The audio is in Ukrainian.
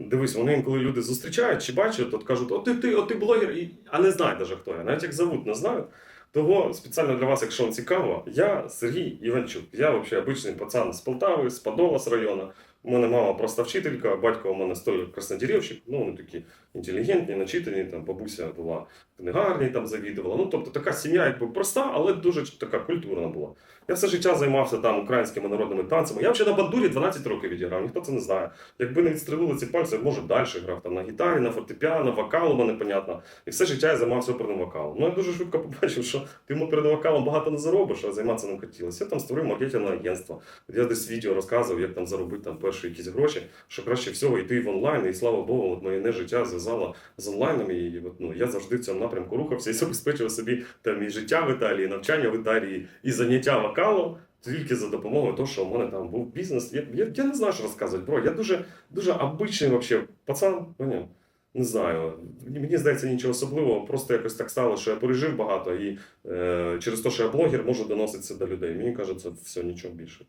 Дивись, вони інколи люди зустрічають чи бачать, от кажуть, о ти, ти, о, ти блогер, і... а не знають навіть хто я. Навіть як зовут, не знають. Того спеціально для вас, якщо вам цікаво, я Сергій Іванчук. Я взагалі обичний пацан з Полтави, з Подола з району. У мене мама просто вчителька, батько у мене стоїть краснодерівщик, ну вони такі інтелігентні, начитані, там бабуся була книгарні, там завідувала. Ну, тобто така сім'я якби проста, але дуже така культурна була. Я все життя займався там українськими народними танцями. Я взагалі на бандурі 12 років відіграв, ніхто це не знає. Якби не відстрелили ці пальці, може далі грав там на гітарі, на фортепіано, вокал мене понятно. І все життя я займався оперним вокалом. Ну я дуже швидко побачив, що ти оперним вокалом багато не заробиш, а займатися ним хотілося. Я там створив маркетингове агентство. Я десь відео розказував, як там заробити там перші якісь гроші, що краще всього йти в онлайн. І слава Богу, от моє не життя зв'язало з онлайном. І от, ну, я завжди в цьому напрямку рухався і забезпечував собі там і життя в Італії, і навчання в Італії, і заняття вокалом. Тільки за допомогою того, що в мене там був бізнес. Я, я, я не знаю, що розказувати, бро. Я дуже, дуже обичний вообще пацан. Поняв? Не знаю. Мені здається, нічого особливого. Просто якось так стало, що я пережив багато, і е, через те, що я блогер, можу доносити це до людей. Мені кажеться, все, нічого більше.